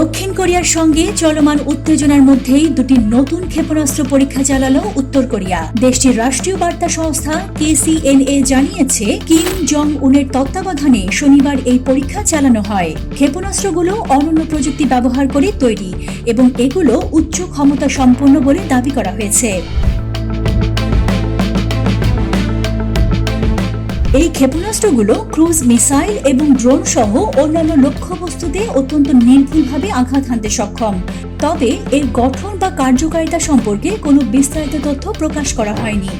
দক্ষিণ কোরিয়ার সঙ্গে চলমান উত্তেজনার মধ্যেই দুটি নতুন ক্ষেপণাস্ত্র পরীক্ষা চালালো উত্তর কোরিয়া। দেশটির রাষ্ট্রীয় বার্তা সংস্থা কেসিএনএ জানিয়েছে, কিম জং উনের তত্ত্বাবধানে শনিবার এই পরীক্ষা চালানো হয়। ক্ষেপণাস্ত্রগুলো অনন্য প্রযুক্তি ব্যবহার করে তৈরি এবং এগুলো উচ্চ ক্ষমতা সম্পন্ন বলে দাবি করা হয়েছে। এই ক্ষেপণাস্ত্রগুলো ক্রুজ মিসাইল এবং ড্রোন সহ অন্যান্য লক্ষ্যবস্তুতে অত্যন্ত নির্ভুলভাবে আঘাত হানতে সক্ষম। তবে এর গঠন বা কার্যকারিতা সম্পর্কে কোনো বিস্তারিত তথ্য প্রকাশ করা হয়নি।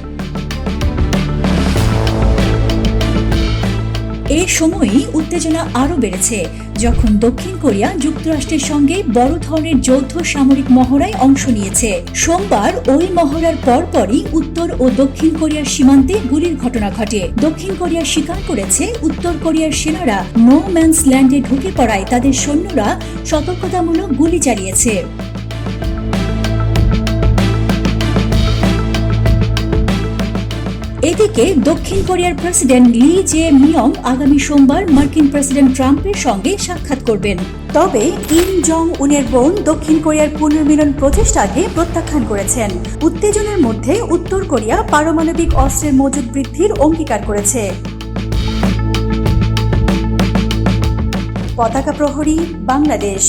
সময়ই উত্তেজনা আরও বেড়েছে, যখন দক্ষিণ কোরিয়া যুক্তরাষ্ট্রের সঙ্গে বড় ধরনের যৌথ সামরিক মহড়ায় অংশ নিয়েছে। সোমবার ওই মহড়ার পরপরই উত্তর ও দক্ষিণ কোরিয়ার সীমান্তে গুলির ঘটনা ঘটে। দক্ষিণ কোরিয়া স্বীকার করেছে, উত্তর কোরিয়ার সেনারা নো ম্যানস ল্যান্ডে ঢুকে পড়ায় তাদের সৈন্যরা সতর্কতামূলক গুলি চালিয়েছে। এদিকে দক্ষিণ কোরিয়ার প্রেসিডেন্ট লি জে মিয়ং আগামী সোমবার মার্কিন প্রেসিডেন্ট ট্রাম্পের সঙ্গে সাক্ষাৎ করবেন। তবে কিম জং উনের বোন দক্ষিণ কোরিয়ার পুনর্মিলন প্রচেষ্টাকে প্রত্যাখ্যান করেছেন। উত্তেজনার মধ্যে উত্তর কোরিয়া পারমাণবিক অস্ত্রের মজুদ বৃদ্ধির অঙ্গীকার করেছে। পতাকা প্রহরী বাংলাদেশ